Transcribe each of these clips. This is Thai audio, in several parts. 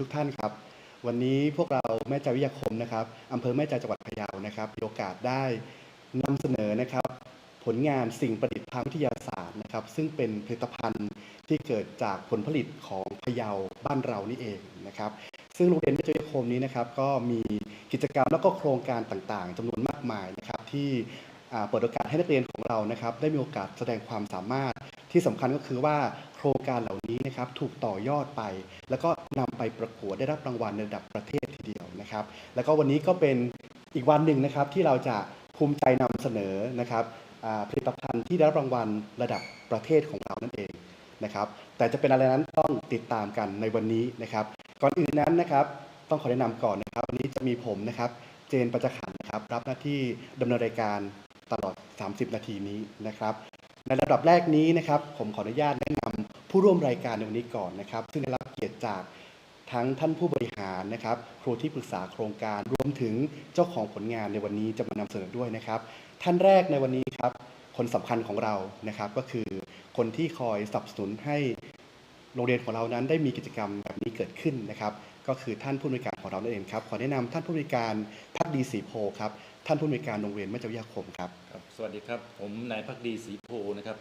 ทุกท่านครับ วันนี้พวกเราแม่ใจวิทยาคมนะครับอำเภอแม่ใจจังหวัดพะเยานะครับมีโอกาสได้นำเสนอนะครับผลงานสิ่งประดิษฐ์ทางวิทยาศาสตร์นะครับ ซึ่งเป็นผลิตภัณฑ์ที่เกิดจากผลผลิตของพะเยาบ้านเรานี่เองนะครับ ซึ่งโรงเรียนแม่ใจวิทยาคมนี้นะครับ ก็มีกิจกรรมแล้วก็โครงการต่างๆจำนวนมากมายนะครับที่เปิดโอกาสให้นักเรียนของเรานะครับ ได้มีโอกาสแสดงความสามารถที่สำคัญก็คือว่า โครงการเหล่านี้นะครับถูกต่อยอดไป แล้วก็นำไปประกวดได้รับรางวัลในระดับประเทศทีเดียวนะครับ แล้วก็วันนี้ก็เป็นอีกวันหนึ่งนะครับที่เราจะภูมิใจนำเสนอนะครับผลิตภัณฑ์ที่ได้รับรางวัลระดับประเทศของเรานั่นเองนะครับ แต่จะเป็นอะไรนั้นต้องติดตามกันในวันนี้นะครับ ก่อนอื่นนั้นนะครับ ต้องขอแนะนำก่อนนะครับ วันนี้จะมีผมนะครับ เจนปัจจขันธ์นะครับ รับหน้าที่ดำเนินรายการตลอด 30 นาทีนี้นะครับ ในระดับแรกนี้นะครับผมขออนุญาตแนะนำผู้ร่วมรายการในวันนี้ก่อนนะครับ ซึ่งได้รับเกียรติจากทั้งท่านผู้บริหารนะครับครูที่ปรึกษาโครงการรวมถึงเจ้าของผลงานในวันนี้จะมานำเสนอด้วยนะครับ ท่านแรกในวันนี้ครับคนสำคัญของเรานะครับก็คือคนที่คอยสนับสนุนให้โรงเรียนของเรานั้นได้มีกิจกรรมแบบนี้เกิดขึ้นนะครับ ก็คือท่านผู้อำนวยการของเรานั่นเองครับขอแนะนำท่านผู้อำนวยการพักดีศรีโพครับ ท่านผู้อำนวยการโรงเรียนแม่เจ้าวิทยาคมครับ ครับสวัสดีครับ ผมนายพักดีศรีโพนะครับ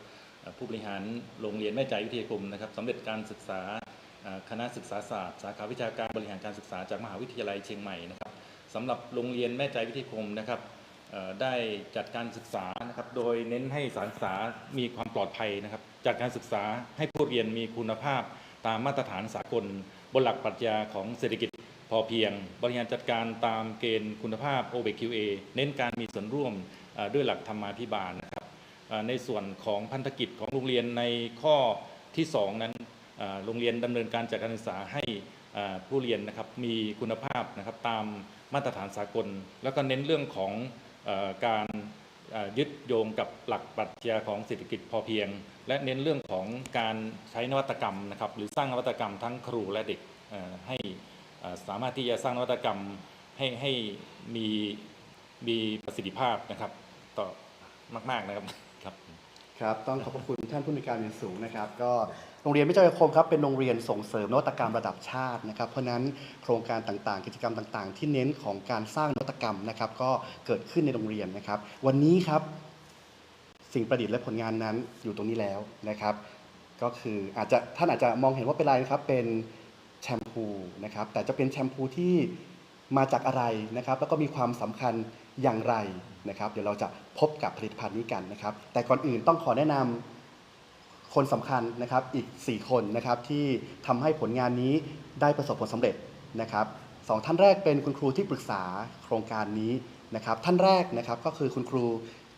ผู้บริหารโรงเรียนแม่ใจวิทยาคมนะครับสำเร็จการศึกษาคณะศึกษาศาสตร์สาขาวิชาการบริหารการศึกษาจากมหาวิทยาลัยเชียงใหม่นะครับสำหรับโรงเรียนแม่ใจวิทยาคมนะครับได้จัดการศึกษานะครับโดยเน้นให้สารศึกษามีความปลอดภัยนะครับจัดการศึกษาให้ผู้เรียนมีคุณภาพตามมาตรฐานสากล บนหลักปรัชญาของเศรษฐกิจ พอเพียง บริหารจัดการตามเกณฑ์คุณภาพ OBQA เน้นการมีส่วนร่วมด้วยหลักธรรมาภิบาลนะครับในส่วนของพันธกิจของโรงเรียนในข้อที่ 2 นั้นโรงเรียนดำเนินการจัดการศึกษาให้ผู้เรียนนะครับมีคุณภาพนะครับตามมาตรฐานสากล แล้วก็เน้นเรื่องของอการยึดโยงกับหลักปรัชญาของเศรษฐกิจพอเพียง และเน้นเรื่องของการใช้นวัตกรรมนะครับหรือสร้างนวัตกรรมทั้งครูและเด็กให้ สามารถที่จะสร้างนวัตกรรมให้ให้มีมีประสิทธิภาพนะครับ ต่อมาก ๆนะครับครับครับต้องขอบพระคุณท่านผู้อำนวยการเป็นสูงนะครับ ก็โรงเรียนไม่เจ้าวิทยคมครับเป็นโรงเรียนส่งเสริมนวัตกรรมระดับชาตินะครับ เพราะนั้นโครงการต่างๆ กิจกรรมต่างๆ ที่เน้นของการสร้างนวัตกรรมนะครับ ก็เกิดขึ้นในโรงเรียนนะครับ วันนี้ครับ สิ่งประดิษฐ์และผลงานนั้นอยู่ตรงนี้แล้วนะครับ ก็คืออาจจะท่านอาจจะมองเห็นว่าเป็นอะไรนะครับเป็น แชมพูนะครับ แต่จะเป็นแชมพูที่มาจากอะไรนะครับ แล้วก็มีความสำคัญอย่างไรนะครับ เดี๋ยวเราจะพบกับผลิตภัณฑ์นี้กันนะครับ แต่ก่อนอื่นต้องขอแนะนำคนสำคัญนะครับอีก 4 คนนะครับที่ทำให้ผลงานนี้ได้ประสบผลสำเร็จนะครับสองท่านแรกเป็นคุณครูที่ปรึกษาโครงการนี้นะครับ ท่านแรกนะครับก็คือคุณครู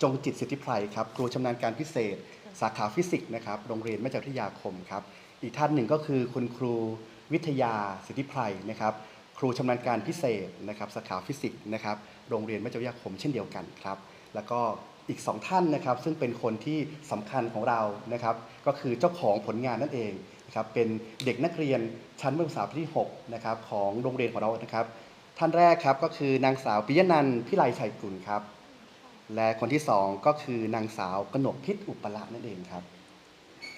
จงจิตสิทธิไพรครับครูชำนาญการพิเศษ สาขาฟิสิกส์นะครับโรงเรียนแม่เจ้าวิยาคมครับอีกท่านหนึ่งก็คือคุณครู วิทยาสิทธิไพรนะครับ ครูชำนาญการพิเศษนะครับสาขาฟิสิกส์นะครับ โรงเรียนแม่เจ้าวิทยาคมเช่นเดียวกันครับ แล้วก็อีกสองท่านนะครับ ซึ่งเป็นคนที่สำคัญของเรานะครับ ก็คือเจ้าของผลงานนั่นเองนะครับเป็นเด็กนักเรียนชั้นมัธยมศึกษาปีที่6นะครับของโรงเรียนของเรานะครับ ท่านแรกครับก็คือนางสาวปิยนันท์พิไลชัยกุลครับ และคนที่สองก็คือนางสาวกนกพิษอุปละนั่นเองครับ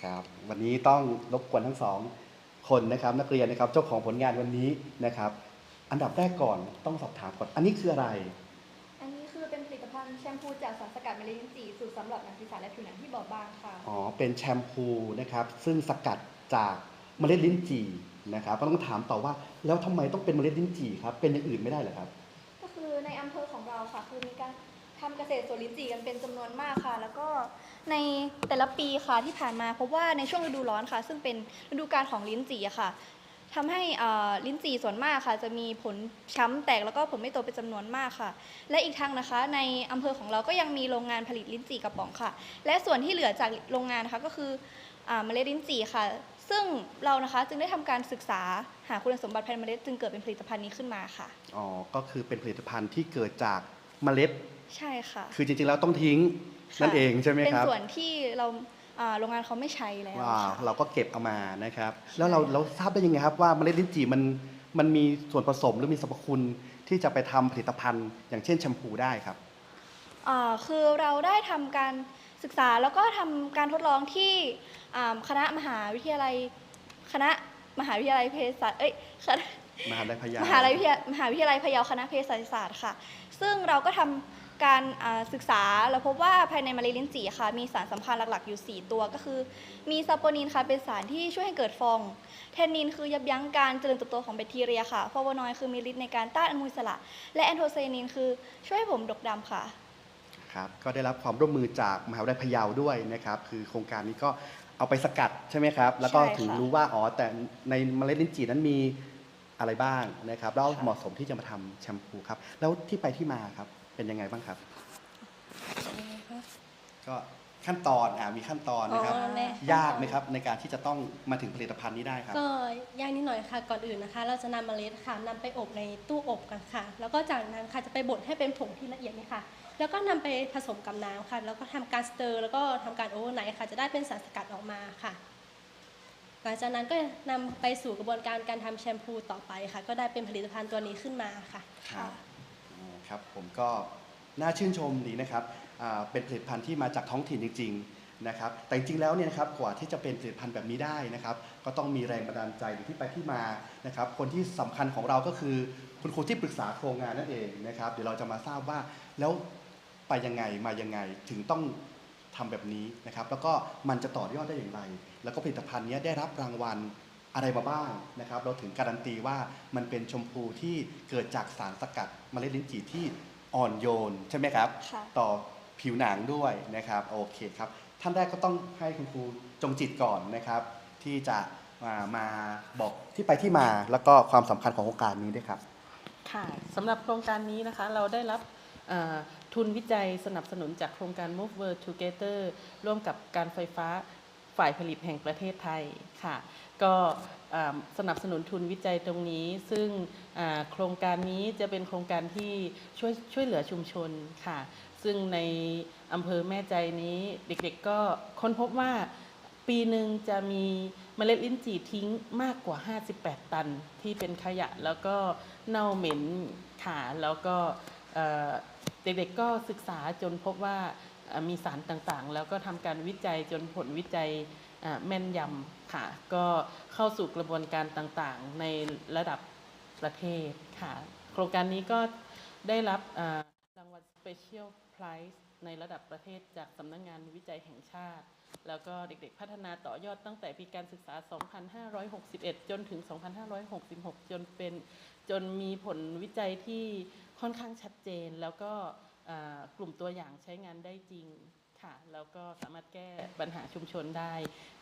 ครับ วันนี้ต้องรบกวนทั้งสอง คนนะครับนักเรียนนะครับเจ้าของผลงานวันนี้นะครับ อันดับแรกก่อนต้องสอบถามก่อน อันนี้คืออะไร อันนี้คือเป็นผลิตภัณฑ์แชมพูจากสารสกัดเมล็ดลิ้นจี่สูตรสำหรับหนังศีรษะและผิวหนังที่บอบบางค่ะ อ๋อเป็นแชมพูนะครับซึ่งสกัดจากเมล็ดลิ้นจี่นะครับก็ต้องถามต่อว่าแล้วทำไมต้องเป็นเมล็ดลิ้นจี่ครับเป็นอย่างอื่นไม่ได้เหรอครับ ก็คือในอำเภอของเราค่ะ คือมีการทำเกษตรสวนลิ้นจี่กันเป็นจำนวนมากค่ะ แล้วก็ ในแต่ละปีค่ะที่ผ่านมาพบว่าในช่วงฤดูร้อนค่ะ ซึ่งเป็นฤดูกาลของลิ้นจี่อะค่ะทำให้เอ่อลิ้นจี่ส่วนมากค่ะ จะมีผลช้ำแตกแล้วก็ผลไม่โตเป็นจำนวนมากค่ะ และอีกทางนะคะ ในอำเภอของเราก็ยังมีโรงงานผลิตลิ้นจี่กระป๋องค่ะ และส่วนที่เหลือจากโรงงานนะคะก็คืออ่าเมล็ดลิ้นจี่ค่ะ ซึ่งเรานะคะจึงได้ทำการศึกษาหาคุณสมบัติภายในเมล็ดจึงเกิดเป็นผลิตภัณฑ์นี้ขึ้นมาค่ะอ๋อก็คือเป็นผลิตภัณฑ์ที่เกิดจากเมล็ดใช่ค่ะ คือจริงๆแล้วต้องทิ้งค่ะ นั่นเองใช่ไหมเป็นครับส่วนที่เราอ่าโรงงานเขาไม่ใช้แล้วว้าวค่ะเราก็เก็บเอามานะครับ แล้วเราเราทราบได้ยังไงครับว่าเมล็ดลิ้นจี่มันมันมีส่วนผสมหรือมีสรรพคุณที่จะไปทำผลิตภัณฑ์ อย่างเช่นแชมพูได้ครับอ่าคือเราได้ทำการศึกษาแล้วก็ทำการทดลองที่อ่าคณะมหาวิทยาลัย คณะมหาวิทยาลัยเภสัชเอ้ยคณะมหาลัยพะเยามหาลัยวิทยามหาวิทยาลัยพะเยาคณะเภสัชศาสตร์ค่ะ ซึ่งเราก็ทำ การศึกษาแล้วพบว่าภายในมะเร็งลิ้นจี่ค่ะมีสารสำคัญหลักๆอยู่ 4 ตัวก็คือ มีซาโปนินค่ะเป็นสารที่ช่วยให้เกิดฟอง เทนนินคือยับยั้งการเจริญเติบโตของแบคทีเรียค่ะฟลาวโวนอยด์คือมีฤทธิ์ในการต้านอนุมูลอิสระ และแอนโทไซนินคือช่วยให้ผมดกดำค่ะครับก็ได้รับความร่วมมือจากมหาวิทยาลัยพะเยาด้วยนะครับคือโครงการนี้ก็เอาไปสกัดใช่ไหมครับ แล้วก็ถึงรู้ว่าอ๋อแต่ในเมล็ดลิ้นจี่นั้นมีอะไรบ้างนะครับแล้วเหมาะสมที่จะมาทำแชมพูครับ แล้วที่ไปที่มาครับ เป็นยังไงบ้างครับ ก็ขั้นตอนอ่ามีขั้นตอนนะครับ อ๋อแน่ ยากไหมครับในการที่จะต้องมาถึงผลิตภัณฑ์นี้ได้ครับ ก็ยากนิดหน่อยค่ะก่อนอื่นนะคะ เราจะนำเมล็ดค่ะนำไปอบในตู้อบกันค่ะ แล้วก็จากนั้นค่ะจะไปบดให้เป็นผงที่ละเอียดนี่ค่ะ แล้วก็นำไปผสมกับน้ำค่ะ แล้วก็ทำการสเตอร์ แล้วก็ทำการโอเวอร์ไนท์ค่ะ จะได้เป็นสารสกัดออกมาค่ะ หลังจากนั้นก็นำไปสู่กระบวนการการทำแชมพูต่อไปค่ะ ก็ได้เป็นผลิตภัณฑ์ตัวนี้ขึ้นมาค่ะ ครับ ครับผมก็น่าชื่นชมดีนะครับเป็นผลิตภัณฑ์ที่มาจากท้องถิ่นจริง ๆนะครับ แต่จริงๆแล้วเนี่ยนะครับกว่าที่จะเป็นผลิตภัณฑ์แบบนี้ได้นะครับ ก็ต้องมีแรงบันดาลใจหรือที่ไปที่มานะครับ คนที่สำคัญของเราก็คือคุณครูที่ปรึกษาโครงงานนั่นเองนะครับ เดี๋ยวเราจะมาทราบว่าแล้วไปยังไงมายังไงถึงต้องทำแบบนี้นะครับ แล้วก็มันจะต่อยอดได้อย่างไร แล้วก็ผลิตภัณฑ์นี้ได้รับรางวัล อะไรมาบ้างนะครับ เราถึงการันตีว่ามันเป็นชมพูที่เกิดจากสารสกัดเมล็ดลิ้นจี่ที่อ่อนโยนใช่ไหมครับ ค่ะต่อผิวหนังด้วยนะครับโอเคครับ ท่านแรกก็ต้องให้คุณครูจงจิตก่อนนะครับ ที่จะมามาบอกที่ไปที่มาแล้วก็ความสำคัญของโครงการนี้ด้วยครับ ค่ะสำหรับโครงการนี้นะคะเราได้รับเอ่อทุนวิจัยสนับสนุนจากโครงการ Move World Together ร่วมกับการไฟฟ้า ฝ่ายผลิตแห่งประเทศไทยค่ะ ก็สนับสนุนทุนวิจัยตรงนี้ ซึ่งโครงการนี้จะเป็นโครงการที่ช่วยช่วยเหลือชุมชนค่ะ ซึ่งในอำเภอแม่ใจนี้เด็กๆก็ค้นพบว่าปีหนึ่งจะมีเมล็ดลิ้นจี่ทิ้งมากกว่า 58 ตันที่เป็นขยะแล้วก็เน่าเหม็นค่ะแล้วก็เด็กๆก็ศึกษาจนพบว่า มีสารต่างๆ แล้วก็ทำการวิจัยจนผลวิจัยแม่นยำค่ะ ก็เข้าสู่กระบวนการต่างๆ ในระดับประเทศค่ะ โครงการนี้ก็ได้รับรางวัล Special Prize ในระดับประเทศจากสำนักงงานวิจัยแห่งชาติ แล้วก็เด็กๆพัฒนาต่อยอดตั้งแต่ปีการศึกษา 2561 จนถึง 2566 จนเป็นจนมีผลวิจัยที่ค่อนข้างชัดเจนแล้วก็ กลุ่มตัวอย่างใช้งานได้จริงค่ะแล้วก็สามารถแก้ปัญหาชุมชนได้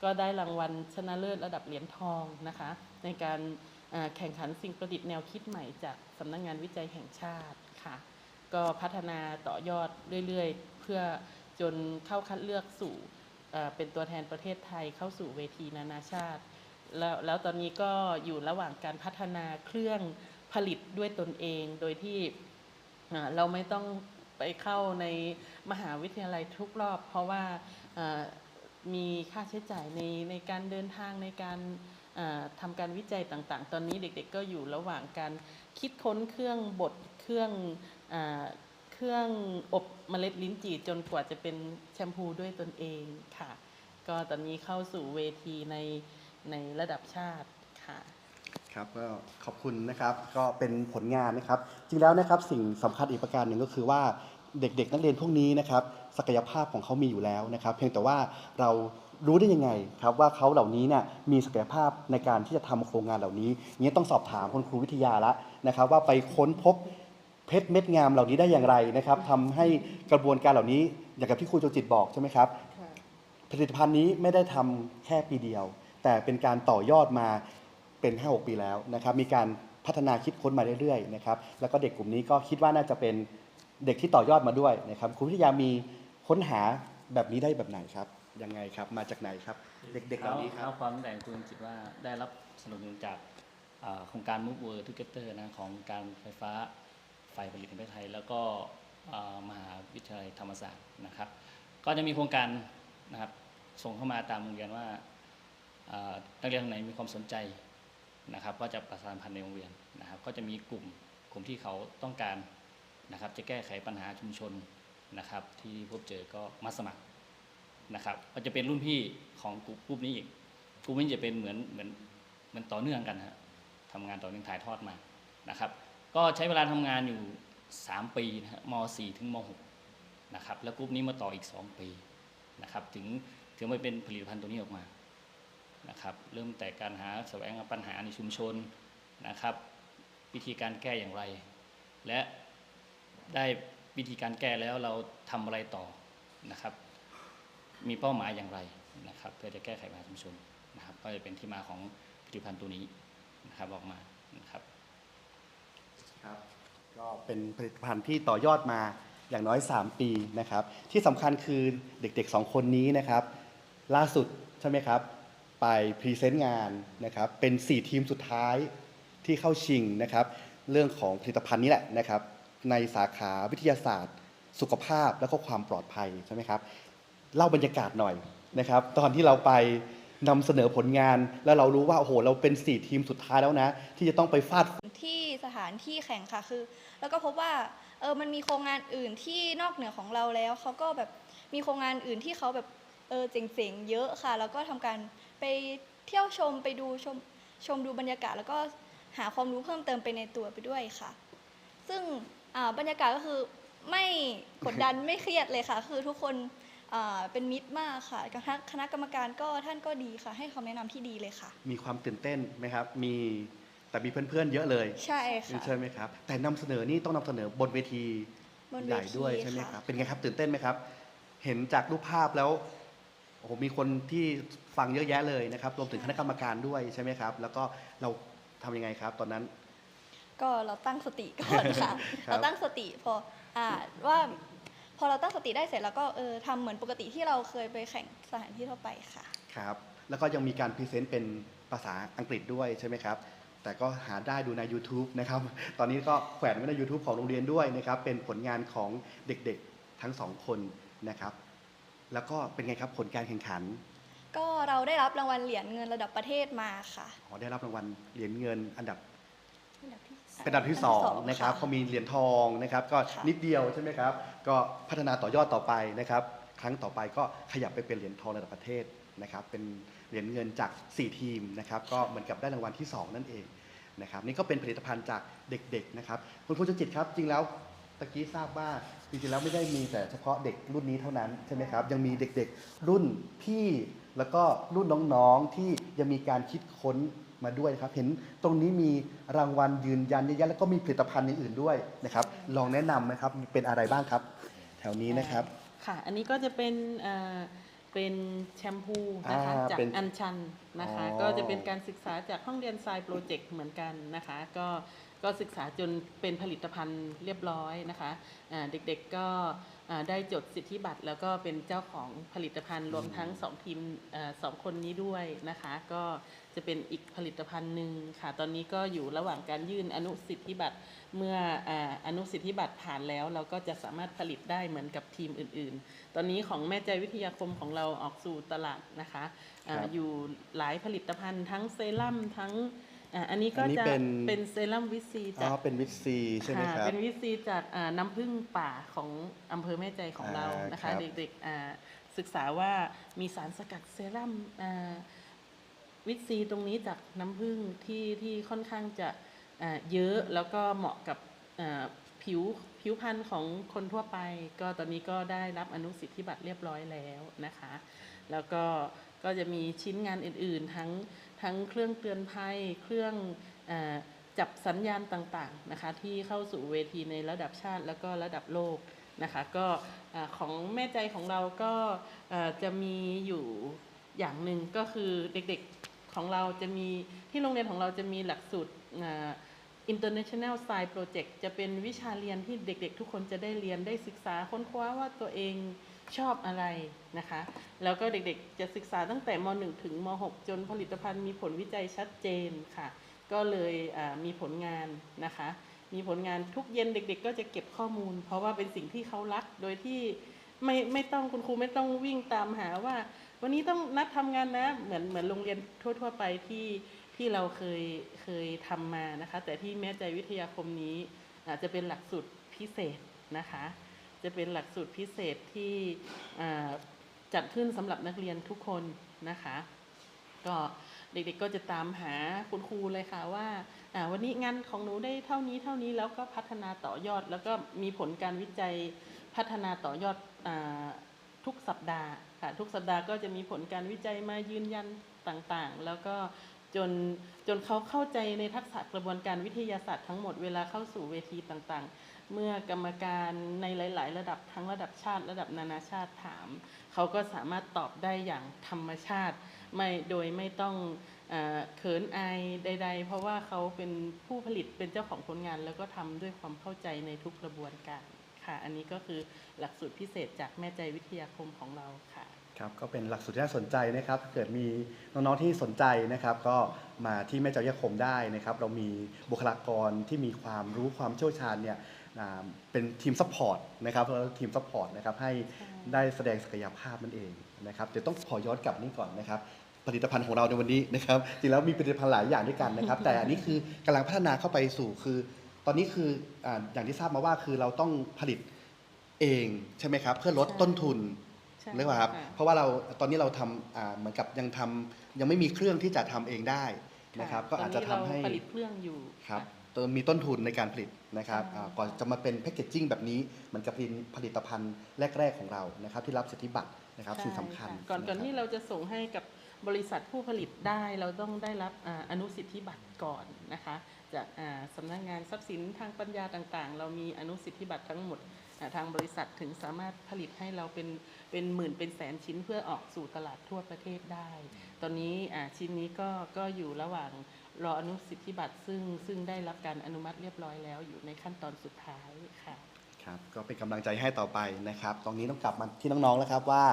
ก็ได้รางวัลชนะเลิศระดับเหรียญทองนะคะ ในการแข่งขันสิ่งประดิษฐ์แนวคิดใหม่จากสำนักงงานวิจัยแห่งชาติค่ะ ก็พัฒนาต่อยอดเรื่อยๆ เพื่อจนเข้าคัดเลือกสู่เป็นตัวแทนประเทศไทยเข้าสู่เวทีนานาชาติ แล้วแล้วตอนนี้ก็อยู่ระหว่างการพัฒนาเครื่องผลิตด้วยตนเอง โดยที่เราไม่ต้อง ไปเข้าในมหาวิทยาลัยทุกรอบ เพราะว่ามีค่าใช้จ่ายในในการเดินทางในการอ่าทำการวิจัยต่างๆ ตอนนี้เด็กๆก็อยู่ระหว่างการคิดค้นเครื่องบดเครื่องอเครื่องอบเมล็ดลิ้นจี่จนกว่าจะเป็นแชมพูด้วยตนเองค่ะ ก็ตอนนี้เข้าสู่เวทีในในระดับชาติค่ะ ครับก็ขอบคุณนะครับก็เป็นผลงานนะครับ จริงแล้วนะครับสิ่งสำคัญอีกประการหนึ่งก็คือว่าเด็กๆ นักเรียนพวกนี้นะครับศักยภาพของเขามีอยู่แล้วนะครับ เพียงแต่ว่าเรารู้ได้ยังไงครับว่าเขาเหล่านี้เนี่ยมีศักยภาพในการที่จะทำโครงงานเหล่านี้งี้ต้องสอบถามคุณครูวิทยาละนะครับ ว่าไปค้นพบเพชรเม็ดงามเหล่านี้ได้อย่างไรนะครับทำให้กระบวนการเหล่านี้อย่างกับที่ครูโจจิตบอกใช่ไหมครับผลิตภัณฑ์นี้ไม่ได้ทำแค่ปีเดียว แต่เป็นการต่อยอดมา เป็น 5-6 ปีแล้วนะครับมีการพัฒนาคิดค้นมาเรื่อยๆนะครับแล้วก็เด็กกลุ่มนี้ก็คิดว่าน่าจะเป็นเด็กที่ต่อยอดมาด้วยนะครับครูวิทยามีค้นหาแบบนี้ได้แบบไหนครับยังไงครับมาจากไหนครับ เด็กๆเหล่านี้ครับเอาความตั้งแต่คุณจิตว่าได้รับสนับสนุนจากอ่าโครงการ Move World Together นะของการไฟฟ้าฝ่ายผลิตแห่งประเทศไทย แล้วก็อ่ามหาวิทยาลัยธรรมศาสตร์นะครับ ก็จะมีโครงการนะครับส่งเข้ามาตามโรงเรียนว่าอ่านักเรียนคนไหนมีความสนใจ นะครับก็จะประสานพันธ์ในโรงเรียนนะครับ ก็จะมีกลุ่มกลุ่มที่เขาต้องการนะครับ จะแก้ไขปัญหาชุมชนนะครับ ที่พบเจอก็มาสมัครนะครับ ก็จะเป็นรุ่นพี่ของกลุ่มกลุ่มนี้อีกกลุ่มนี้จะเป็นเหมือนเหมือนเหมันต่อเนื่องกันฮะทำงานต่อเนื่องถ่ายทอดมานะครับ ก็ใช้เวลาทำงานอยู่ 3 ปีนะฮะม .4 ถึงม .6 นะครับ แล้วกลุ่มนี้มาต่ออีก 2 ปีนะครับ ถึงถึงมาเป็นผลิตภัณฑ์ตัวนี้ออกมา นะครับ เริ่มแต่การหาแสวงหาปัญหาในชุมชนนะครับ วิธีการแก้อย่างไร และได้วิธีการแก้แล้วเราทำอะไรต่อนะครับ มีเป้าหมายอย่างไรนะครับ เพื่อจะแก้ไขปัญหาชุมชนนะครับ ก็จะเป็นที่มาของผลิตภัณฑ์ตัวนี้นะครับออกมานะครับครับก็เป็นผลิตภัณฑ์ที่ต่อยอดมาอย่างน้อย 3 ปีนะครับ ที่สำคัญคือเด็กๆ 2 คนนี้นะครับ ล่าสุดใช่ไหมครับ ไปพรีเซนต์งานนะครับเป็น 4 ทีมสุดท้ายที่เข้าชิงนะครับเรื่องของผลิตภัณฑ์นี้แหละนะครับในสาขาวิทยาศาสตร์ สุขภาพและก็ความปลอดภัยใช่ไหมครับเล่าบรรยากาศหน่อยนะครับตอนที่เราไปนำเสนอผลงานแล้วเรารู้ว่าโอ้โหเราเป็น 4 ทีมสุดท้ายแล้วนะ ที่จะต้องไปฟาดที่สถานที่แข่งค่ะคือ แล้วก็พบว่าเออมันมีโครงงานอื่นที่นอกเหนือของเราแล้วเขาก็แบบมีโครงงานอื่นที่เขาแบบเออเจ๋งๆเยอะค่ะ แล้วก็ทำการ ไปเที่ยวชมไปดูชมชมดูบรรยากาศ แล้วก็หาความรู้เพิ่มเติมไปในตัวไปด้วยค่ะ ซึ่งอ่าบรรยากาศก็คือไม่กดดันไม่เครียดเลยค่ะ คือทุกคนอ่าเป็นมิตรมากค่ะคณะคณะกรรมการก็ท่านก็ดีค่ะ ให้คำแนะนำที่ดีเลยค่ะ มีความตื่นเต้นไหมครับ มีแต่มีเพื่อนๆเยอะเลย ใช่ค่ะใช่ไหมครับ แต่นำเสนอนี่ต้องนำเสนอบนเวทีบนใหเวญ่ทีด้วยใช่ไหมะครับเป็นไงครับตื่นเต้นไหมครับ เห็นจากรูปภาพแล้ว โอ้โหมีคนที่ฟังเยอะแยะเลยนะครับรวมถึงคณะกรรมการด้วยใช่ไหมครับ แล้วก็เราทำยังไงครับ ตอนนั้น ก็เราตั้งสติก่อนค่ะ ครับ เราตั้งสติพออ่าว่า พอเราตั้งสติได้เสร็จแล้วก็เออทำเหมือนปกติที่เราเคยไปแข่งสถานที่ทั่วไปค่ะ ครับ แล้วก็ยังมีการพรีเซนต์เป็นภาษาอังกฤษด้วยใช่ไหมครับ แต่ก็หาได้ดูใน YouTube นะครับ ตอนนี้ก็แขวนไว้ใน YouTube ของโรงเรียนด้วยนะครับ เป็นผลงานของเด็กๆทั้งสองคนนะครับ แล้วก็เป็นไงครับผลการแข่งขันก็เราได้รับรางวัลเหรียญเงินระดับประเทศมาค่ะ อ๋อได้รับรางวัลเหรียญเงินอันดับอันดับที่เป็นอันดับที่สองนะครับเขามีเหรียญทองนะครับ ก็ค่ะนิดเดียวใช่ไหมครับ ก็พัฒนาต่อยอดต่อไปนะครับ ครั้งต่อไปก็ขยับไปเป็นเหรียญทองระดับประเทศนะครับ เป็นเหรียญเงินจาก 4 ทีมนะครับ ก็เหมือนกับได้รางวัลที่ 2 นั่นเองนะครับ นี่ก็เป็นผลิตภัณฑ์จากเด็กๆนะครับ คุณครูจจิตครับ จริงแล้ว ตะกี้ทราบว่าจริงๆแล้วไม่ได้มีแต่เฉพาะเด็กรุ่นนี้เท่านั้นใช่ไหมครับยังมีเด็กๆ รุ่นพี่แล้วก็รุ่นน้องๆที่ยังมีการคิดค้นมาด้วยนะครับ เห็นตรงนี้มีรางวัลยืนยันเยอะแยะแล้วก็มีผลิตภัณฑ์อย่างอื่นด้วยนะครับ ลองแนะนำไหมครับเป็นอะไรบ้างครับ แถวนี้นะครับ ค่ะ อันนี้ก็จะเป็นเอ่อเป็นแชมพูนะคะอ่าจากเป็นอัญชันนะคะ อ๋อ ก็จะเป็นการศึกษาจากห้องเรียนทรายโปรเจกต์เหมือนกันนะคะ ก็ ก็ศึกษาจนเป็นผลิตภัณฑ์เรียบร้อยนะคะอ่าเด็กๆก็อ่าได้จดสิทธิบัตรแล้วก็เป็นเจ้าของผลิตภัณฑ์รวมทั้งสองทีมเอ่อสองคนนี้ด้วยนะคะ ก็จะเป็นอีกผลิตภัณฑ์หนึ่งค่ะ ตอนนี้ก็อยู่ระหว่างการยื่นอนุสิทธิบัตรเมื่ออาอนุสิทธิบัตรผ่านแล้ว เราก็จะสามารถผลิตได้เหมือนกับทีมอื่น ๆ ตอนนี้ของแม่ใจวิทยาคมของเราออกสู่ตลาดนะคะอาครับอยู่หลายผลิตภัณฑ์ทั้งเซรั่มทั้ง อาอันนี้ก็อันนี้จะเป็น เป็นเซรั่มวิตซีอ๋จากอเป็นวิตซีใช่ไหมค่ะครับ เป็นวิตซีจากอ่าน้ำผึ้งป่าของอำเภอแม่ใจของเราอ่านนะครัคะบเด็กๆอ่าศึกษาว่ามีสารสกัดเซรั่มอ่าวิตซีตรงนี้จากน้ำผึ้งที่ที่ค่อนข้างจะอ่าเยอะแล้วก็เหมาะกับอ่าผิวผิวพรรณของคนทั่วไป ก็ตอนนี้ก็ได้รับอนุสิทธิบัตรเรียบร้อยแล้วนะคะ แล้วก็ก็จะมีชิ้นงานอื่นๆ ทั้ง ทั้งเครื่องเตือนภัย เครื่องอจับสัญญาณต่างๆนะคะที่เข้าสู่เวทีในระดับชาติแล้วก็ระดับโลกนะคะก็ของแม่ใจของเราก็จะมีอยู่อย่างหนึ่งก็คือเด็กๆของเราจะมีที่โรงเรียนของเราจะมีหลักสูตรอ่า International Science Project จะเป็นวิชาเรียนที่เด็กๆ ทุกคนจะได้เรียนได้ศึกษาค้นคว้าว่าตัวเอง ชอบอะไรนะคะ แล้วก็เด็กๆจะศึกษาตั้งแต่ม .1 ถึงม .6 จนผลิตภัณฑ์มีผลวิจัยชัดเจนค่ะ ก็เลยมีผลงานนะคะ มีผลงานทุกเย็นเด็ก ๆ ก็จะเก็บข้อมูล เพราะว่าเป็นสิ่งที่เขารักโดยที่ไม่ไม่ต้องคุณครูไม่ต้องวิ่งตามหาว่า วันนี้ต้องนัดทำงานนะเหมือนเหมือนโรงเรียนทั่ว ๆ ไปที่ที่เราเคยเคยทำมานะคะ แต่ที่แม้ใจวิทยาคมนี้อาจจะเป็นหลักสูตรพิเศษนะคะ จะเป็นหลักสูตรพิเศษที่จัดขึ้นสำหรับนักเรียนทุกคนนะคะ ก็เด็กๆก็จะตามหาคุณครูเลยค่ะว่าวันนี้งานของหนูได้เท่านี้เท่านี้แล้วก็พัฒนาต่อยอด แล้วก็มีผลการวิจัยพัฒนาต่อยอดอทุกสัปดาห์ค่ะทุกสัปดาห์ก็จะมีผลการวิจัยมายืนยันต่างๆ แล้วก็จนจนเขาเข้าใจในทักษะกระบวนการวิทยาศาสตร์ทั้งหมดเวลาเข้าสู่เวทีต่างๆ เมื่อกรรมการในหลาย ๆ ระดับทั้งระดับชาติ ระดับนานาชาติถาม เขาก็สามารถตอบได้อย่างธรรมชาติ ไม่โดยไม่ต้องเอเขินอายใด ๆ เพราะว่าเขาเป็นผู้ผลิตเป็นเจ้าของผลงาน แล้วก็ทำด้วยความเข้าใจในทุกกระบวนการค่ะ อันนี้ก็คือหลักสูตรพิเศษจากแม่ใจวิทยาคมของเราค่ะครับก็เป็นหลักสูตรที่น่าสนใจนะครับถ้าเกิดมีน้องๆที่สนใจนะครับ ก็มาที่แม่เจ้าวยาคมได้นะครับ เรามีบุคลากรที่มีความรู้ความเชี่ยวชาญเนี่ย เป็นทีมซัพพอร์ตนะครับแล้วทีมซัพพอร์ตนะครับให้ได้แสดงศักยภาพนั่นเองนะครับเดี๋ยวต้องขอย้อนกลับนี่ก่อนนะครับผลิตภัณฑ์ของเราในวันนี้นะครับจริงแล้วมีผลิตภัณฑ์หลายอย่างด้วยกันนะครับ แต่อันนี้คือกำลังพัฒนาเข้าไปสู่คือ ตอนนี้คืออาอย่างที่ทราบมาว่าคือเราต้องผลิตเองใช่ไหมครับ เพื่อลดใช่ต้นทุนใช่เรียกว่าครับค่ะเพราะว่าเราตอนนี้เราทำอ่าเหมือนกับยังทำยังไม่มีเครื่องที่จะทำเองได้นะครับ ก็อาจจะทำให้ตนนี้เราผลิตเครื่องอยู่ครับะตัว มีต้นทุนในการผลิตนะครับใช่อ่าก่อนจะมาเป็นแพคเกจจิ้งแบบนี้เหมือนกับเป็นผลิตภัณฑ์แรก ๆ ของเรานะครับ ที่รับสิทธิบัตรนะครับใช่สิ่งสำคัญะก่อนก่อนะรับที่เราจะส่งให้กับบริษัทผู้ผลิตได้เราต้องได้รับอ่าอนุสิทธิบัตรก่อนนะคะจากอ่าสำนักงานทรัพย์สินทางปัญญาต่างๆ เรามีอนุสิทธิบัตรทั้งหมดอ่าทางบริษัทถึงสามารถผลิตให้เราเป็น เป็นหมื่นเป็นแสนชิ้นเพื่อออกสู่ตลาดทั่วประเทศได้ ตอนนี้อ่าชิ้นนี้ก็ก็อยู่ระหว่างรออนุสิทธิบัตรซึ่งซึ่งได้รับการอนุมัติเรียบร้อยแล้วอยู่ในขั้นตอนสุดท้ายค่ะครับก็เป็นกำลังใจให้ต่อไปนะครับ ตรงนี้ต้องกลับมาที่น้องๆแล้วครับว่า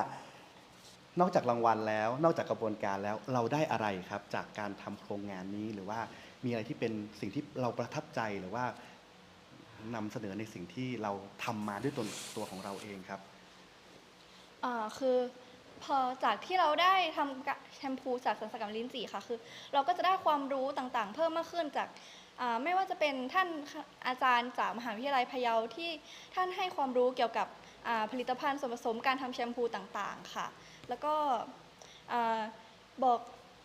นอกจากรางวัลแล้ว นอกจากกระบวนการแล้วเราได้อะไรครับ จากการทำโครงงานนี้หรือว่ามีอะไรที่เป็นสิ่งที่เราประทับใจหรือว่านำเสนอในสิ่งที่เราทำมาด้วยตนตัวของเราเองครับ อ่าคือพอจากที่เราได้ทำแชมพูจากสารสกัดลิ้นจี่ค่ะคือ เราก็จะได้ความรู้ต่างๆ เพิ่มมากขึ้นจากอ่าไม่ว่าจะเป็นท่านอาจารย์จากมหาวิทยาลัยพะเยาที่ท่านให้ความรู้เกี่ยวกับอ่าผลิตภัณฑ์ส่วนผสมการทำแชมพูต่างๆค่ะ แล้วก็อ่าบอก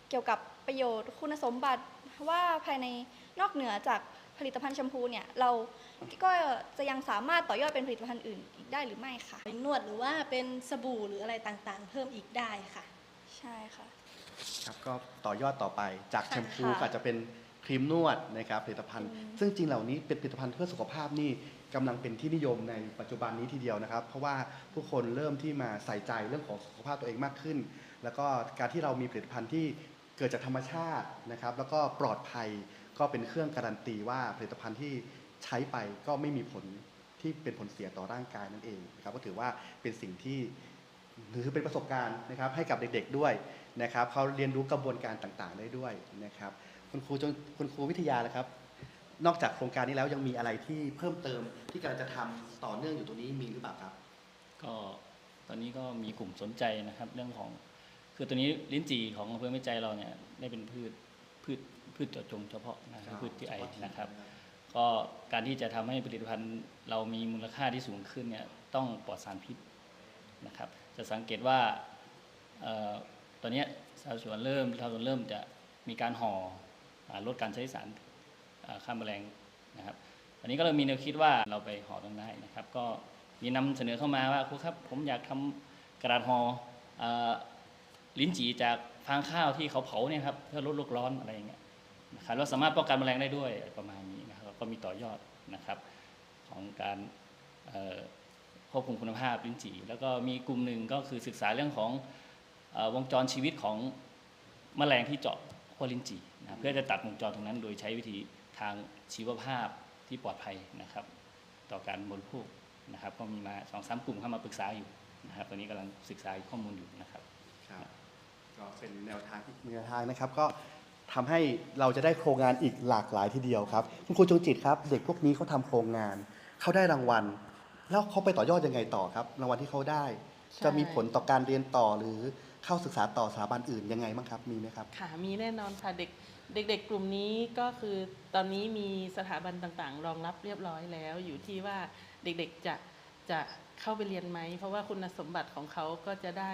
เกี่ยวกับประโยชน์คุณสมบัติว่าภายในนอกเหนือจาก ผลิตภัณฑ์แชมพูเนี่ยเราก็จะยังสามารถต่อยอดเป็นผลิตภัณฑ์อื่นอีกได้หรือไม่ค่ะเป็นนวดหรือว่าเป็นสบู่หรืออะไรต่างๆ เพิ่มอีกได้ค่ะ ใช่ค่ะครับก็ต่อยอดต่อไปจากค่ะแชมพูค่ะก็อาจจะเป็นครีมนวดนะครับผลิตภัณฑ์อืมซึ่งจริงเหล่านี้เป็นผลิตภัณฑ์เพื่อสุขภาพนี่กำลังเป็นที่นิยมในปัจจุบันนี้ทีเดียวนะครับ เพราะว่าผู้คนเริ่มที่มาใส่ใจเรื่องของสุขภาพตัวเองมากขึ้น แล้วก็การที่เรามีผลิตภัณฑ์ที่เกิดจากธรรมชาตินะครับ แล้วก็ปลอดภัย ก็เป็นเครื่องการันตีว่าผลิตภัณฑ์ที่ใช้ไปก็ไม่มีผลที่เป็นผลเสียต่อร่างกายนั่นเองนะครับก็ถือว่าเป็นสิ่งที่หรือเป็นประสบการณ์นะครับให้กับเด็กๆด้วยนะครับเขาเรียนรู้กระบวนการต่างๆได้ด้วยนะครับคุณครูจงคุณครูวิทยานะครับ นอกจากโครงการนี้แล้วยังมีอะไรที่เพิ่มเติมที่กำลังจะทำต่อเนื่องอยู่ตรงนี้มีหรือเปล่าครับ ก็ตอนนี้ก็มีกลุ่มสนใจนะครับเรื่องของ คือตัวนี้ลิ้นจี่ของอำเภอแม่ใจเราเนี่ยได้เป็นพืชพืช พืชเจาะจงเฉพาะนะคือพืชที่ไอนะครับ ก็การที่จะทำให้ผลิตภัณฑ์เรามีมูลค่าที่สูงขึ้นเนี่ยต้องปลอดสารพิษนะครับ จะสังเกตว่าเอ่อตอนเนี้ยชาวสวนเริ่มชาวสวนเริ่มจะมีการห่ออ่าลดการใช้สารอ่าฆ่าแมลงนะครับอันนี้ก็เลยมีแนวคิดว่าเราไปห่อตรงได้นะครับ ก็มีนำเสนอเข้ามาว่าครูครับ ผมอยากทำกระดาษห่อเอ่อลิ้นจี่จากฟางข้าวที่เขาเผาเนี่ยครับเพื่อลดโลกร้อนอะไรอย่างเงี้ย นะครับแล้วสามารถป้องกันแมลงได้ด้วยประมาณนี้นะครับก็มีต่อยอดนะครับของการควบคุมคุณภาพลิ้นจี่แล้วก็มีกลุ่มหนึ่งก็คือศึกษาเรื่องของอวงจรชีวิตของแมลงที่เจาะขั้วลิ้นจี่นะเพื่อจะตัดวงจรตรงนั้น โดยใช้วิธีทางชีวภาพที่ปลอดภัยนะครับ ต่อการบริโภคนะครับก็มีมาสองสามกลุ่มเข้ามาปรึกษาอยู่นะครับตอนนี้กำลังศึกษาข้อมูลอยู่นะครับครับก็เป็นแนวทางที่แนวทางนะครับ ก็ ทำให้เราจะได้โครงงานอีกหลากหลายทีเดียวครับ คุณครูจงจิตครับ เด็กพวกนี้เขาทำโครงงาน เขาได้รางวัล แล้วเขาไปต่อยอดยังไงต่อครับ รางวัลที่เขาได้ใช่จะมีผลต่อการเรียนต่อหรือเข้าศึกษาต่อสถาบันอื่นยังไงบ้างครับมีไหมครับค่ะมีแน่นอนค่ะเด็กเด็กๆ กลุ่มนี้ก็คือตอนนี้มีสถาบันต่างๆ รองรับเรียบร้อยแล้ว อยู่ที่ว่าเด็กๆจะจะเข้าไปเรียนไหม เพราะว่าคุณสมบัติของเขาก็จะได้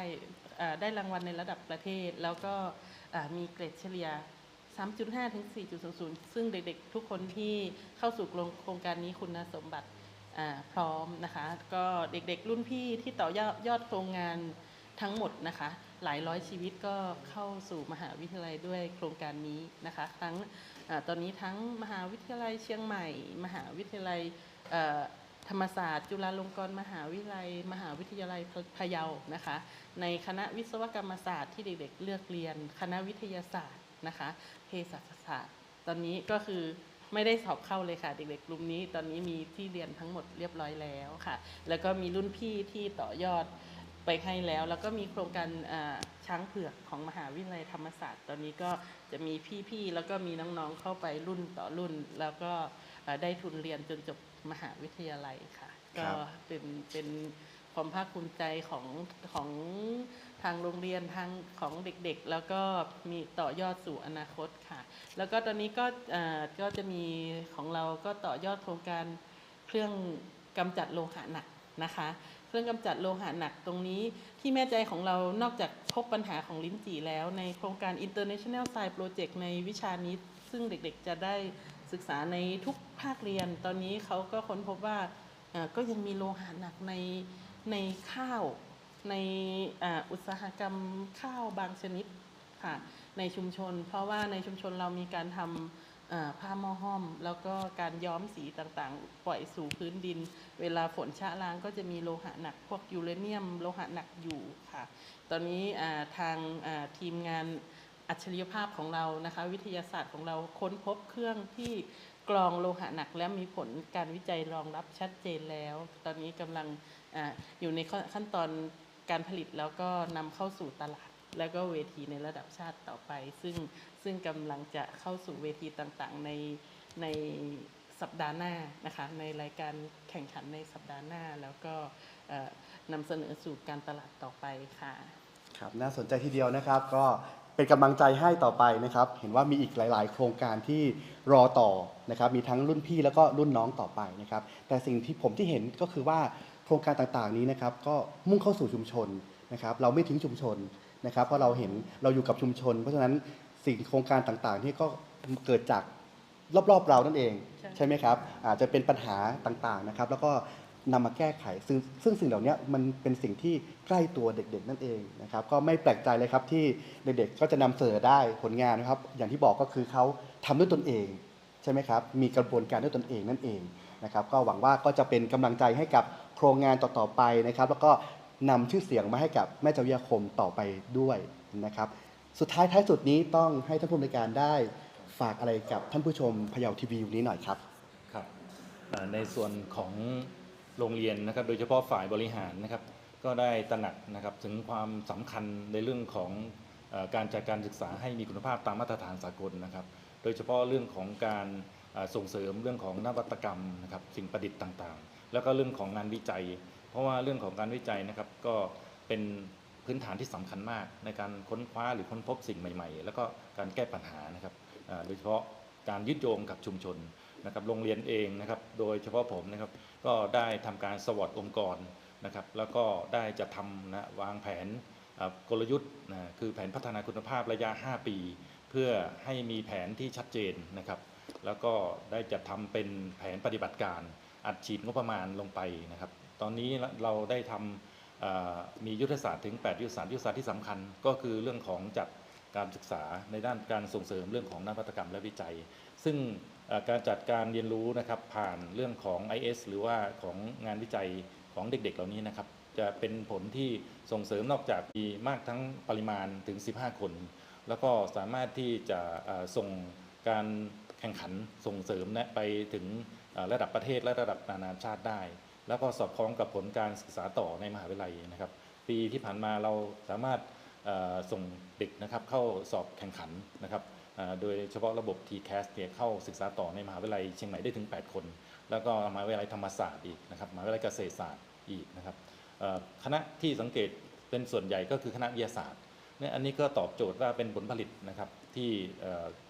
อ่าได้รางวัลในระดับประเทศ แล้วก็อ่ามีเกรดเฉลี่ย 3.5 ถึง 4.00 ซึ่งเด็กๆ ทุกคนที่เข้าสู่โครงการนี้คุณสมบัติพร้อมนะคะ ก็เด็กๆ รุ่นพี่ที่ต่อยอดยอดโครงงานทั้งหมดนะคะ หลายร้อยชีวิตก็เข้าสู่มหาวิทยาลัยด้วยโครงการนี้นะคะ ทั้งอตอนนี้ทั้งมหาวิทยาลัยเชียงใหม่ มหาวิทยาลัยธรรมศาสตร์ จุฬาลงกรณ์มหาวิทยาลัย มหาวิทยาลัยพะเยานะคะ ในคณะวิศวกรรมศาสตร์ที่เด็กๆ เลือกเรียน คณะวิทยาศาสตร์ นะคะเภสัชศาสตร์ ตอนนี้ก็คือไม่ได้สอบเข้าเลยค่ะ เด็กๆกลุ่มนี้ ตอนนี้มีที่เรียนทั้งหมดเรียบร้อยแล้วค่ะ แล้วก็มีรุ่นพี่ที่ต่อยอดไปให้แล้ว แล้วก็มีโครงการอ่าช้างเผือกของมหาวิทยาลัยธรรมศาสตร์ ตอนนี้ก็จะมีพี่ๆแล้วก็มีน้องๆเข้าไปรุ่นต่อรุ่น แล้วก็อ่าได้ทุนเรียนจนจบมหาวิทยาลัยค่ะครัก็บเป็นเป็นความภาคภูมิใจของของ ทางโรงเรียนทางของเด็กๆ แล้วก็มีต่อยอดสู่อนาคตค่ะ แล้วก็ตอนนี้ก็ก็จะมีของเราก็ต่อยอดโครงการเครื่องกำจัดโลหะหนักนะคะเครื่องกำจัดโลหะหนักตรงนี้ที่แม่ใจของเรานอกจากพบปัญหาของลิ้นจี่แล้ว ในโครงการ International Science Project ในวิชานี้ ซึ่งเด็กๆจะได้ศึกษาในทุกภาคเรียน ตอนนี้เขาก็ค้นพบว่าก็ยังมีโลหะหนักในในข้าว ในอุตสาหกรรมข้าวบางชนิดค่ะในชุมชน เพราะว่าในชุมชนเรามีการทำอ่าผ้าหม้อห้อม แล้วก็การย้อมสีต่างๆ ปล่อยสู่พื้นดิน เวลาฝนชะล้างก็จะมีโลหะหนักพวกยูเรเนียม โลหะหนักอยู่ค่ะ ตอนนี้ทางทีมงานอัจฉริยภาพของเรานะคะ วิทยาศาสตร์ของเราค้นพบเครื่องที่กรองโลหะหนักและมีผลการวิจัยรองรับชัดเจนแล้ว ตอนนี้กำลังออยู่ในขั้นตอน การผลิตแล้วก็นำเข้าสู่ตลาด แล้วก็เวทีในระดับชาติต่อไป ซึ่งซึ่งกำลังจะเข้าสู่เวทีต่างๆ ในในสัปดาห์หน้านะคะในรายการแข่งขันในสัปดาห์หน้า แล้วก็นำเสนอสู่การตลาดต่อไปค่ะครับน่าสนใจทีเดียวนะครับก็เป็นกำลังใจให้ต่อไปนะครับเห็นว่ามีอีกหลาย ๆ โครงการที่รอต่อนะครับมีทั้งรุ่นพี่แล้วก็รุ่นน้องต่อไปนะครับแต่สิ่งที่ผมที่เห็นก็คือว่า โครงการต่างๆนี้นะครับก็มุ่งเข้าสู่ชุมชนนะครับ เราไม่ทิ้งชุมชนนะครับ เพราะเราเห็นเราอยู่กับชุมชน เพราะฉะนั้นสิ่งโครงการต่างๆที่ก็เกิดจากรอบๆเรานั่นเองใช่ใช่ไหมครับอาจจะเป็นปัญหาต่างๆนะครับ แล้วก็นำมาแก้ไขซึ่งซึ่งสิ่งเหล่านี้มันเป็นสิ่งที่ใกล้ตัวเด็กๆ นั่นเองนะครับ ก็ไม่แปลกใจเลยครับที่เด็กๆ ก็จะนำเสนอได้ผลงานนะครับ อย่างที่บอกก็คือเขาทำด้วยตนเองใช่ไหมครับ มีกระบวนการด้วยตนเองนั่นเอง นะครับก็หวังว่าก็จะเป็นกำลังใจให้กับโครงงานต่อๆไปนะครับ แล้วก็นำชื่อเสียงมาให้กับแม่เจ้าวิทยาคมต่อไปด้วยนะครับ สุดท้ายท้ายสุดนี้ต้องให้ท่านผู้อำนวยการได้ฝากอะไรกับท่านผู้ชมพยาวทีวีวันนี้หน่อยครับครับในส่วนของโรงเรียนนะครับ โดยเฉพาะฝ่ายบริหารนะครับ ก็ได้ตระหนักนะครับถึงความสำคัญในเรื่องของการจัดการศึกษาให้มีคุณภาพตามมาตรฐานสากลนะครับ โดยเฉพาะเรื่องของการ ส่งเสริมเรื่องของนวัตกรรมนะครับสิ่งประดิษฐ์ต่างๆ แล้วก็เรื่องของงานวิจัย เพราะว่าเรื่องของการวิจัยนะครับก็เป็นพื้นฐานที่สำคัญมากในการค้นคว้าหรือค้นพบสิ่งใหม่ๆ แล้วก็การแก้ปัญหานะครับโดยเฉพาะการยึดโยงกับชุมชนนะครับโรงเรียนเองนะครับโดยเฉพาะผมนะครับก็ได้ทำการสวอตองค์กรนะครับแล้วก็ได้จะทำนะวางแผนกลยุทธ์นะคือแผนพัฒนาคุณภาพระยะ 5 ปี เพื่อให้มีแผนที่ชัดเจนนะครับ แล้วก็ได้จะทำเป็นแผนปฏิบัติการ อัดฉีดงบประมาณลงไปนะครับ ตอนนี้เราได้ทำมียุทธศาสตร์ถึง 8 ยุทธศาสตร์ยุทธศาสตร์ที่สำคัญ ก็คือเรื่องของจัดการศึกษาในด้านการส่งเสริมเรื่องของนวัตกรรมและวิจัย ซึ่งการจัดการเรียนรู้นะครับผ่านเรื่องของ IS หรือว่าของงานวิจัยของเด็กๆเหล่านี้นะครับ จะเป็นผลที่ส่งเสริมนอกจากมีมากทั้งปริมาณถึง 15 คน แล้วก็สามารถที่จะส่งการ แข่งขันส่งเสริมนะไปถึงระดับประเทศและระดับนานาชาติได้ แล้วก็สอดคล้องกับผลการศึกษาต่อในมหาวิทยาลัยนะครับ ปีที่ผ่านมาเราสามารถส่งเด็กนะครับเข้าสอบแข่งขันนะครับโดยเฉพาะระบบ TCAS เนี่ยเข้าศึกษาต่อในมหาวิทยาลัยเชียงใหม่ได้ถึง 8 คน แล้วก็มหาวิทยาลัยธรรมศาสตร์อีกนะครับมหาวิทยาลัยเกษตรศาสตร์อีกนะครับคณะที่สังเกตเป็นส่วนใหญ่ก็คือคณะวิทยาศาสตร์เนี่ยอันนี้ก็ตอบโจทย์ว่าเป็นผลผลิตนะครับ ที่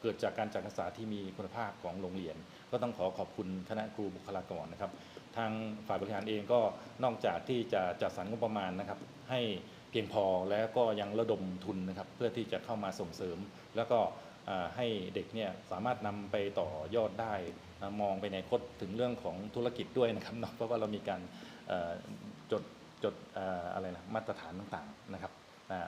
เกิดจากการจัดการศึกษาที่มีคุณภาพของโรงเรียน ก็ต้องขอขอบคุณคณะครูบุคลากรนะครับ ทางฝ่ายบริหารเองก็นอกจากที่จะจัดสรรงบประมาณนะครับ ให้เพียงพอแล้วก็ยังระดมทุนนะครับ เพื่อที่จะเข้ามาส่งเสริม แล้วก็ให้เด็กเนี่ยสามารถนำไปต่อยอดได้มองไปในอนาคตถึงเรื่องของธุรกิจด้วยนะครับเนาะเพราะว่าเรามีการจดจดอะไรนะมาตรฐานต่างๆนะครับ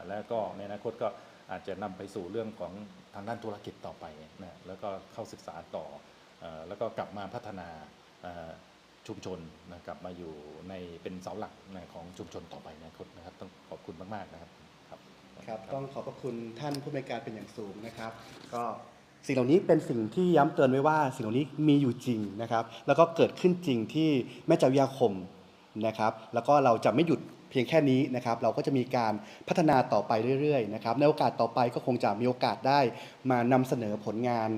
แล้วก็ในอนาคตก็ อาจจะนำไปสู่เรื่องของทางด้านธุรกิจต่อไปนะแล้วก็เข้าศึกษาต่ออแล้วก็กลับมาพัฒนาชุมชนนะกลับมาอยู่ในเป็นเสาหลักนะของชุมชนต่อไปนอนาคตนะครับ ต้องขอบคุณมาก ๆ นะครับครับรบต้องขอบพระคุณท่านผู้บริการเป็นอย่างสูงนะครับ ก็สิ่งเหล่านี้เป็นสิ่งที่ย้ำเตือนไว้ว่า สิ่งเหล่านี้มีอยู่จริงนะครับ แล้วก็เกิดขึ้นจริงที่แม่จาวิทยาคมนะครับ แล้วก็เราจะไม่หยุด เพียงแค่นี้นะครับเราก็จะมีการพัฒนาต่อไปเรื่อยๆนะครับในโอกาสต่อไปก็คงจะมีโอกาสได้มานำเสนอผลงาน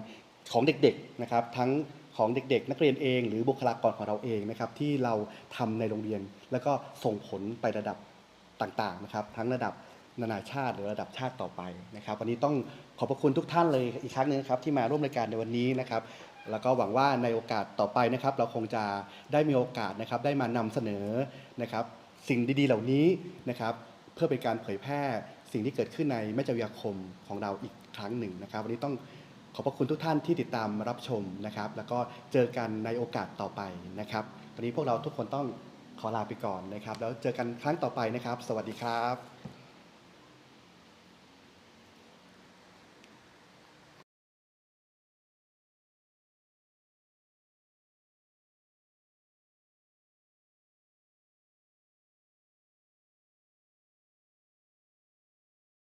ของเด็กๆนะครับทั้งของเด็กๆ นักเรียนเอง หรือบุคลากรของเราเองนะครับที่เราทำในโรงเรียน แล้วก็ส่งผลไประดับต่างๆนะครับทั้งระดับนานาชาติหรือระดับชาติต่อไปนะครับ วันนี้ต้องขอบพระคุณทุกท่านเลยอีกครั้งหนึงครับที่มาร่วมรายการในวันนี้นะครับแล้วก็หวังว่าในโอกาสต่อไปนะครับ เราคงจะได้มีโอกาสนะครับได้มานำเสนอนะครับ สิ่งดีๆ เหล่านี้นะครับเพื่อเป็นการเผยแพร่สิ่งที่เกิดขึ้นในแม่จาวิยาคมของเราอีกครั้งหนึ่งนะครับวันนี้ต้องขอบพระคุณทุกท่านที่ติดตามรับชมนะครับ แล้วก็เจอกันในโอกาสต่อไปนะครับวันนี้พวกเราทุกคนต้องขอลาไปก่อนนะครับ แล้วเจอกันครั้งต่อไปนะครับ สวัสดีครับ